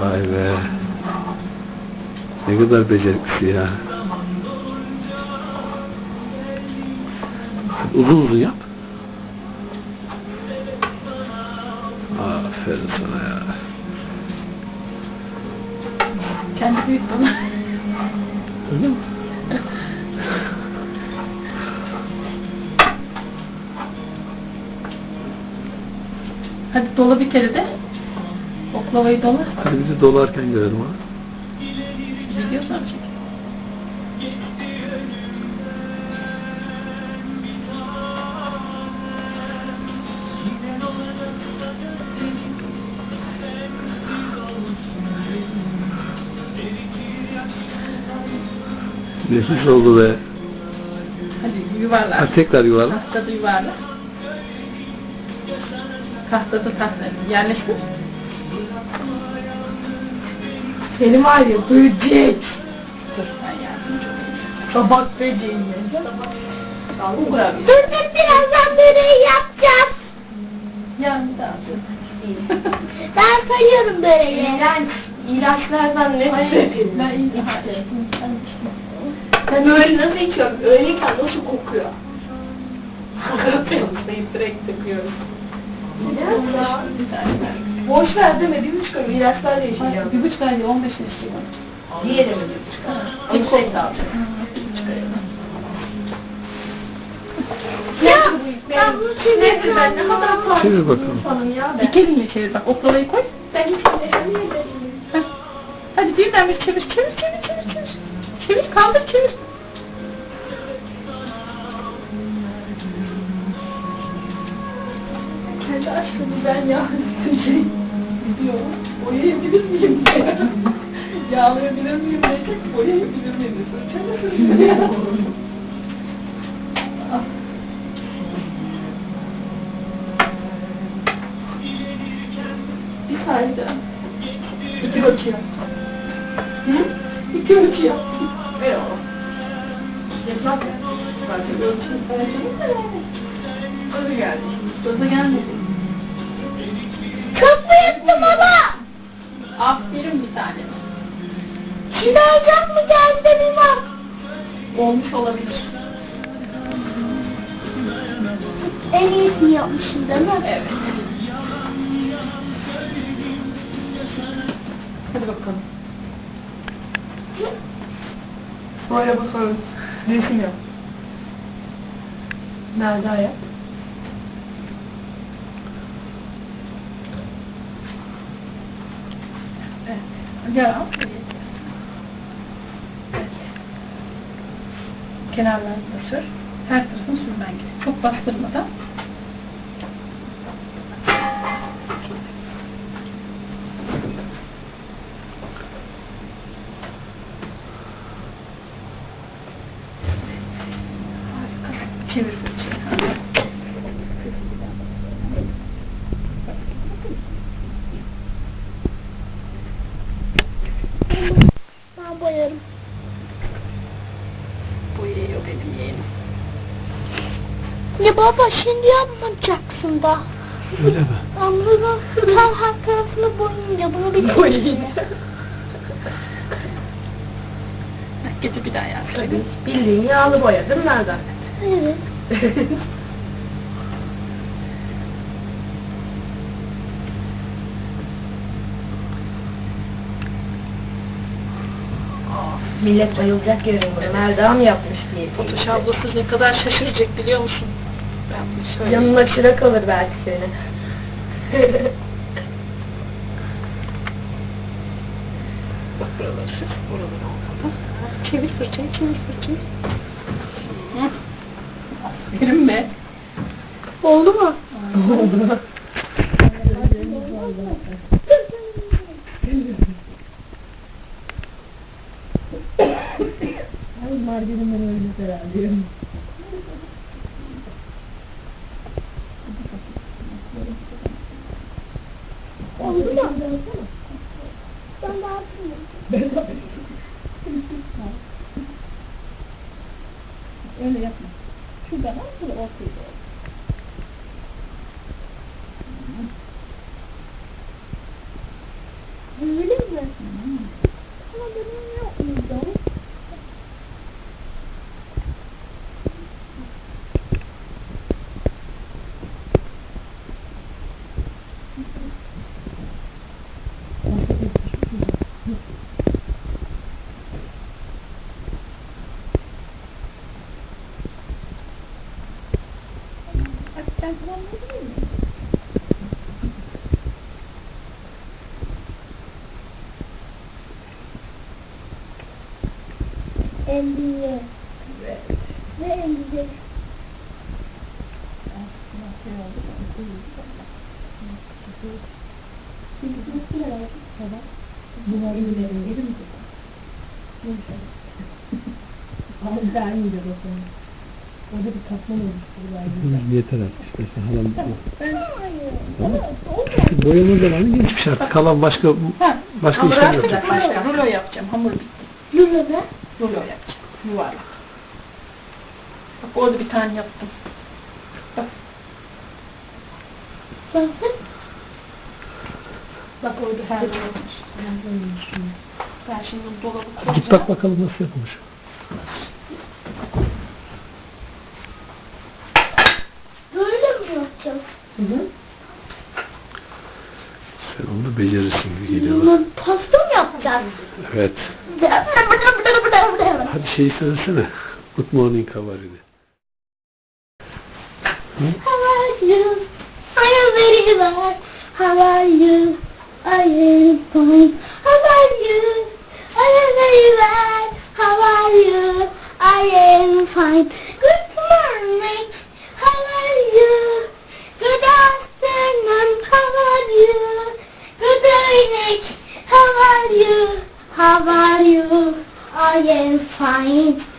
Vay be. Ne kadar becerikli ya. Uzun uzun yap. Aferin sana ya. Kendi büyük bana. Öyle mi? Hadi dola bir kere de. Oklavayı dola. Hadi bizi dolarken görelim ha. Video sonra çek. Nefis oldu be. Hadi yuvarla. Ha, tekrar yuvarla. Tahtada yuvarla. Tahtada tahta. Yerleştir. Seni var ya böcek. Dur ben yardımcı olayım. Tabak böceği mi? Tamam kurabiye. Dur dur birazdan böreği yapacağım. Daha dur. Ben sayıyorum böreği. İğrenç. İğrençlerden nefret ediyorum. Ben iğrenç. Ben böyle nasıl içiyorum? Öyleyken nasıl kokuyor? Kapıyorum. Sayıp direkt takıyorum. Neden ya? Boş ver deme. Bir buçuk ay ilaçlarla yaşayacağım. Bir buçuk ay 15 yaşayacağım. Diğeri mi bir buçuk ay? Bir buçuk ay. Çevir bakalım. insanım ya çevir bak oklavayı koy. Ben hiç. Heh. Hadi birden bir çevir çevir çevir çevir çevir. Çevir kaldır çevir. Kendi aşkımı ben ya şey gidiyor. Boyayabilir miyim diye. Yağlayabilir miyim diyecek boyayabilir miyim diye. Ah. Bir saniye. İki ölçüyor. Hı? İki ölçüyor. Eyvallah. Yetmez ya. Bir ölçü ölçümüz de yani. Tadı geldi. Tadı gelmedi. Şimdi alacak mı geldi bilmem. Olmuş olabilir. En iyisini yapmışsın değil mi? Evet. Hadi bakalım. Böyle bakalım. Resim yap. Melda yap. Evet. Gel al. Kenarlarını da sür. Her tarafını sürmen gerek. Çok bastırmadan. Çevir fırçayı. Ben boyarım. Boyuyor benim yeğenim. Ya baba şimdi yapmayacaksın da. Öyle mi? Ben bunu tam her tarafını boyayınca bunu bir Boyayın. Gece bir daha yapsaydın. Bildiğin yağlı boya değil mi Nereden? Evet. Millet bayılacak bunu. Melda mı yapmış diye. Fotoş ablası ne kadar şaşıracak biliyor musun? Ben bunu söyleyeyim. Yanına çırak alır belki seni. Bak buraları sür. Buraları olmadı. Çevir fırçayı, çevir fırçayı. Hı. Aferin be. Oldu mu? Oldu. Ay margarinden öyle herhalde. Oldu mu? Ben de yapayım. Öyle yapma. Ben kullanmayabilir miyim? Elliye. Ve elliye. Bunları verelim değil mi? Ama vermeyeceğiz o zaman. Orada bir katman oluştururlar. Yeter artık istersen halam. Hayır. Tamam. Boyama zamanı geçmiş artık. Halam başka başka Hamur atacak yapacak. başka. Rulo yapacağım. Hamur bitti. Lula be. Rulo yapacağım. Yuvarlak. Bak orada bir tane yaptım. Bakın. Bak orada her yer olmuş. Ben şimdi dolabı Git koyacağım. bak bakalım nasıl yapılmış. Böyle mi yapacağız? Hı hı. Sen onu becerirsin gibi geliyor. bana. Pasta mı yapacağız? Evet. Hadi şeyi söylesene. Good morning you? How are you? I am very well. How are you? I am fine. How are you? I am very well. How are you? I am fine. How are you? I am fine.